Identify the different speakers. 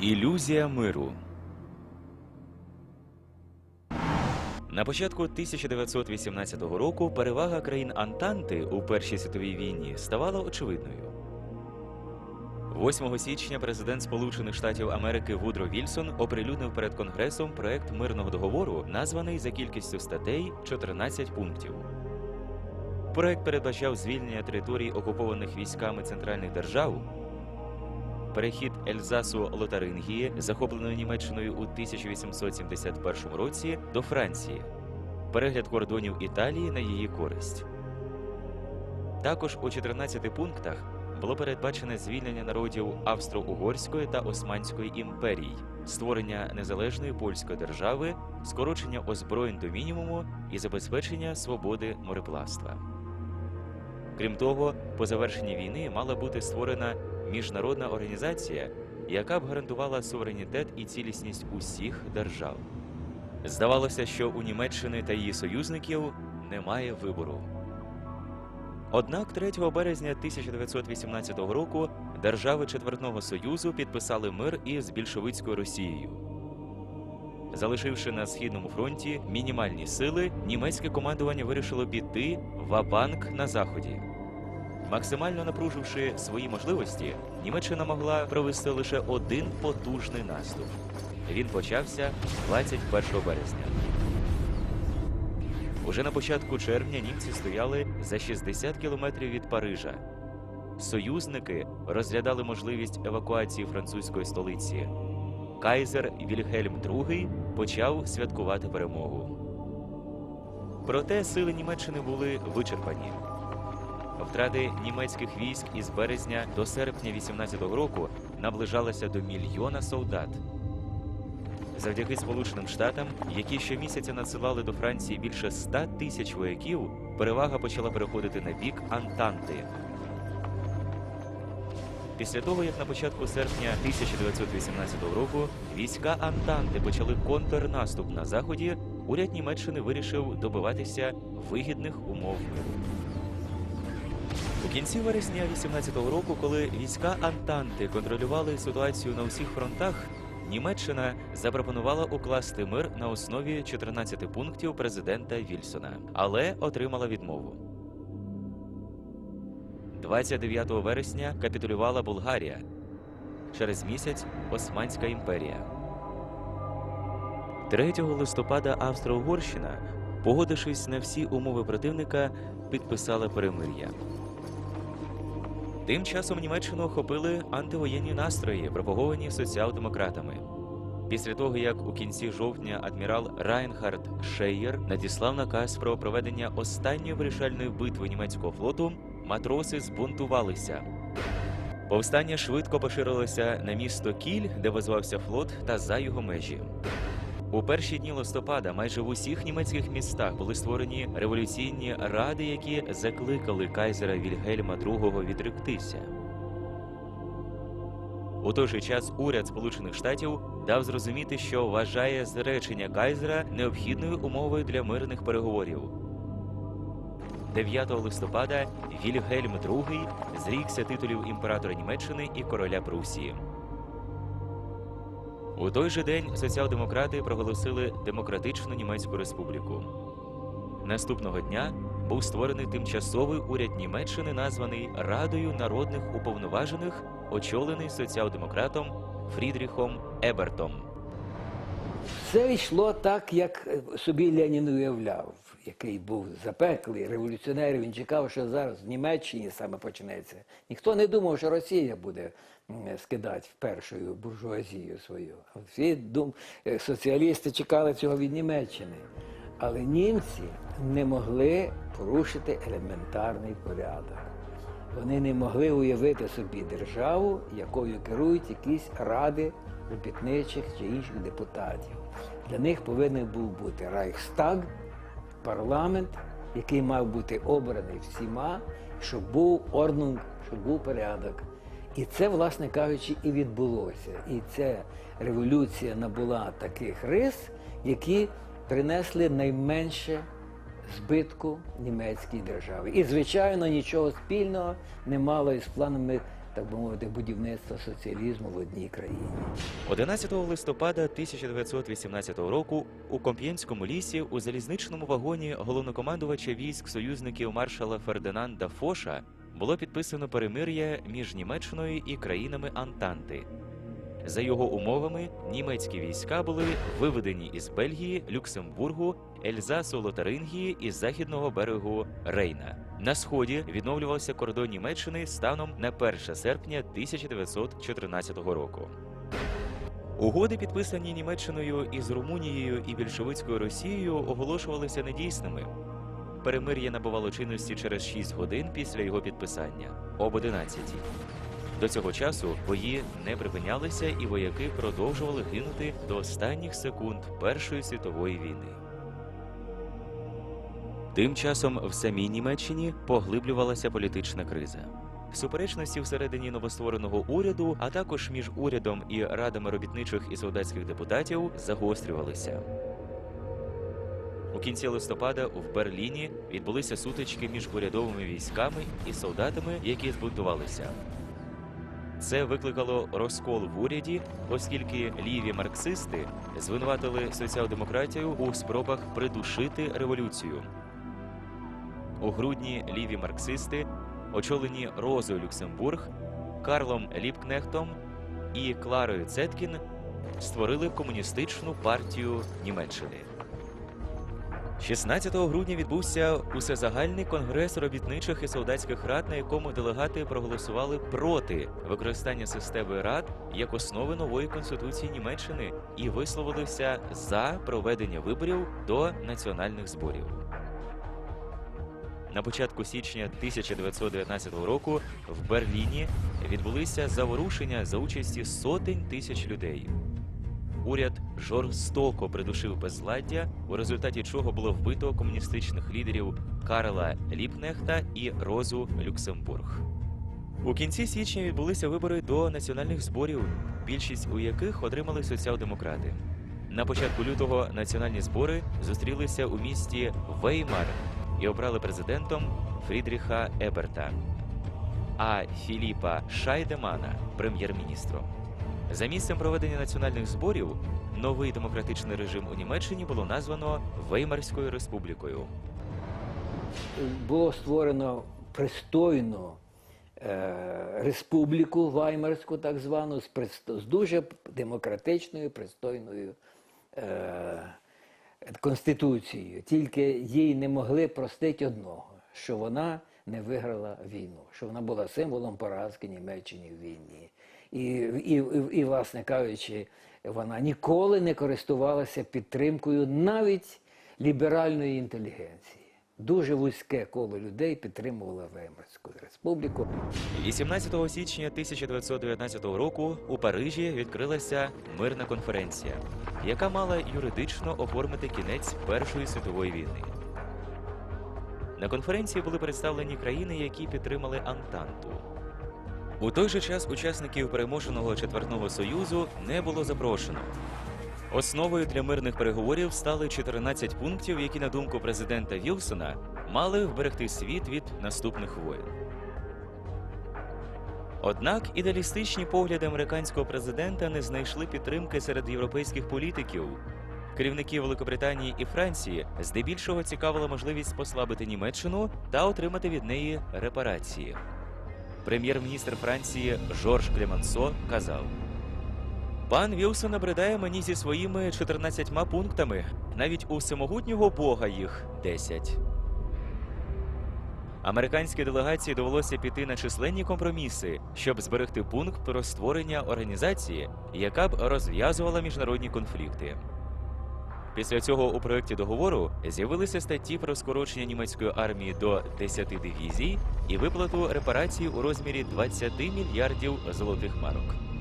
Speaker 1: Ілюзія миру. На початку 1918 року перевага країн Антанти у Першій світовій війні ставала очевидною. 8 січня президент Сполучених Штатів Америки Вудро Вільсон оприлюднив перед Конгресом проект мирного договору, названий за кількістю статей 14 пунктів. Проект передбачав звільнення територій, окупованих військами центральних держав, перехід Ельзасу Лотарингії, захопленої Німеччиною у 1871 році, до Франції, перегляд кордонів Італії на її користь. Також у 14 пунктах було передбачене звільнення народів Австро-Угорської та Османської імперій, створення незалежної польської держави, скорочення озброєнь до мінімуму і забезпечення свободи мореплавства. Крім того, по завершенні війни мала бути створена міжнародна організація, яка б гарантувала суверенітет і цілісність усіх держав. Здавалося, що у Німеччини та її союзників немає вибору. Однак 3 березня 1918 року держави Четвертного Союзу підписали мир із більшовицькою Росією. Залишивши на східному фронті мінімальні сили, німецьке командування вирішило піти в Абанк на заході. Максимально напруживши свої можливості, Німеччина могла провести лише один потужний наступ. Він почався 21 березня. Уже на початку червня німці стояли за 60 кілометрів від Парижа. Союзники розглядали можливість евакуації французької столиці. Кайзер Вільгельм II почав святкувати перемогу. Проте сили Німеччини були вичерпані. Втрати німецьких військ із березня до серпня 18-го року наближалися до мільйона солдат. Завдяки Сполученим Штатам, які щомісяця надсилали до Франції більше 100 тисяч вояків, перевага почала переходити на бік Антанти. Після того, як на початку серпня 1918 року війська Антанти почали контрнаступ на заході, уряд Німеччини вирішив добиватися вигідних умов миру. У кінці вересня 18-го року, коли війська Антанти контролювали ситуацію на усіх фронтах, Німеччина запропонувала укласти мир на основі 14 пунктів президента Вільсона, але отримала відмову. 29 вересня капітулювала Болгарія. Через місяць Османська імперія. 3 листопада Австро-Угорщина, погодившись на всі умови противника, підписала перемир'я. Тим часом Німеччину охопили антивоєнні настрої, пропаговані соціал-демократами. Після того, як у кінці жовтня адмірал Райнхард Шеєр надіслав наказ про проведення останньої вирішальної битви німецького флоту, матроси збунтувалися. Повстання швидко поширилося на місто Кіль, де базувався флот, та за його межі. У перші дні листопада майже в усіх німецьких містах були створені революційні ради, які закликали кайзера Вільгельма II відректися. У той же час уряд Сполучених Штатів дав зрозуміти, що вважає зречення кайзера необхідною умовою для мирних переговорів. 9 листопада Вільгельм II зрікся титулів імператора Німеччини і короля Прусії. У той же день соціал-демократи проголосили Демократичну Німецьку Республіку. Наступного дня був створений тимчасовий уряд Німеччини, названий Радою народних уповноважених, очолений соціал-демократом Фрідріхом Ебертом.
Speaker 2: Все йшло так, як собі Ленін уявляв, який був запеклий революціонер. Він чекав, що зараз в Німеччині саме почнеться. Ніхто не думав, що Росія буде скидати першою буржуазію свою. Всі дум... е, соціалісти чекали цього від Німеччини. Але німці не могли порушити елементарний порядок. Вони не могли уявити собі державу, якою керують якісь ради робітничих чи інших депутатів. Для них повинен був бути Райхстаг, парламент, який мав бути обраний всіма, щоб був орднунг, щоб був порядок. І це, власне кажучи, і відбулося. І ця революція набула таких рис, які принесли найменше збитку німецькій державі. І, звичайно, нічого спільного не мало із планами так би мовити, будівництва соціалізму в одній країні.
Speaker 1: 11 листопада 1918 року у Комп'єнському лісі у залізничному вагоні головнокомандувача військ союзників маршала Фердинанда Фоша було підписано перемир'я між Німеччиною і країнами Антанти. За його умовами, німецькі війська були виведені із Бельгії, Люксембургу, Ельзасу, Лотарингії і західного берегу Рейна. На сході відновлювався кордон Німеччини станом на 1 серпня 1914 року. Угоди, підписані Німеччиною із Румунією і більшовицькою Росією, оголошувалися недійсними. Перемир'я набувало чинності через 6 годин після його підписання об 11. До цього часу бої не припинялися, і вояки продовжували гинути до останніх секунд Першої світової війни. Тим часом в самій Німеччині поглиблювалася політична криза. Суперечності всередині новоствореного уряду, а також між урядом і радами робітничих і солдатських депутатів загострювалися. У кінці листопада в Берліні відбулися сутички між урядовими військами і солдатами, які збунтувалися. Це викликало розкол в уряді, оскільки ліві марксисти звинуватили соціал-демократію у спробах придушити революцію. У грудні ліві марксисти, очолені Розою Люксембург, Карлом Ліпкнехтом і Кларою Цеткін, створили комуністичну партію Німеччини. 16 грудня відбувся усезагальний конгрес робітничих і солдатських рад, на якому делегати проголосували проти використання системи рад як основи нової конституції Німеччини і висловилися за проведення виборів до національних зборів. На початку січня 1919 року в Берліні відбулися заворушення за участі сотень тисяч людей. Уряд жорстоко придушив безладдя, у результаті чого було вбито комуністичних лідерів Карла Ліпнехта і Розу Люксембург. У кінці січня відбулися вибори до національних зборів, більшість у яких отримали соціал-демократи. На початку лютого національні збори зустрілися у місті Веймар і обрали президентом Фрідріха Еберта, а Філіпа Шайдемана прем'єр-міністром. За місцем проведення національних зборів новий демократичний режим у Німеччині було названо Веймарською республікою.
Speaker 2: Було створено пристойну е, республіку Ваймарську, так звану, з, з дуже демократичною, пристойною е, конституцією. Тільки їй не могли простити одного, що вона не виграла війну, що вона була символом поразки Німеччини в війні. І, і, і, і, власне кажучи, вона ніколи не користувалася підтримкою навіть ліберальної інтелігенції. Дуже вузьке коло людей підтримувало Веймарську республіку.
Speaker 1: 18 січня 1919 року у Парижі відкрилася мирна конференція, яка мала юридично оформити кінець Першої світової війни. На конференції були представлені країни, які підтримали Антанту. У той же час учасників переможеного четвертного союзу не було запрошено. Основою для мирних переговорів стали 14 пунктів, які, на думку президента Вілсона, мали вберегти світ від наступних воєн. Однак ідеалістичні погляди американського президента не знайшли підтримки серед європейських політиків. Керівників Великобританії і Франції здебільшого цікавила можливість послабити Німеччину та отримати від неї репарації. Прем'єр-міністр Франції Жорж Клемансо казав: Пан Вілсон набридає мені зі своїми 14 пунктами, навіть у всемогутнього Бога їх 10. Американській делегації довелося піти на численні компроміси, щоб зберегти пункт про створення організації, яка б розв'язувала міжнародні конфлікти. Після цього у проєкті договору з'явилися статті про скорочення німецької армії до 10 дивізій і виплату репарації у розмірі 20 мільярдів золотих марок.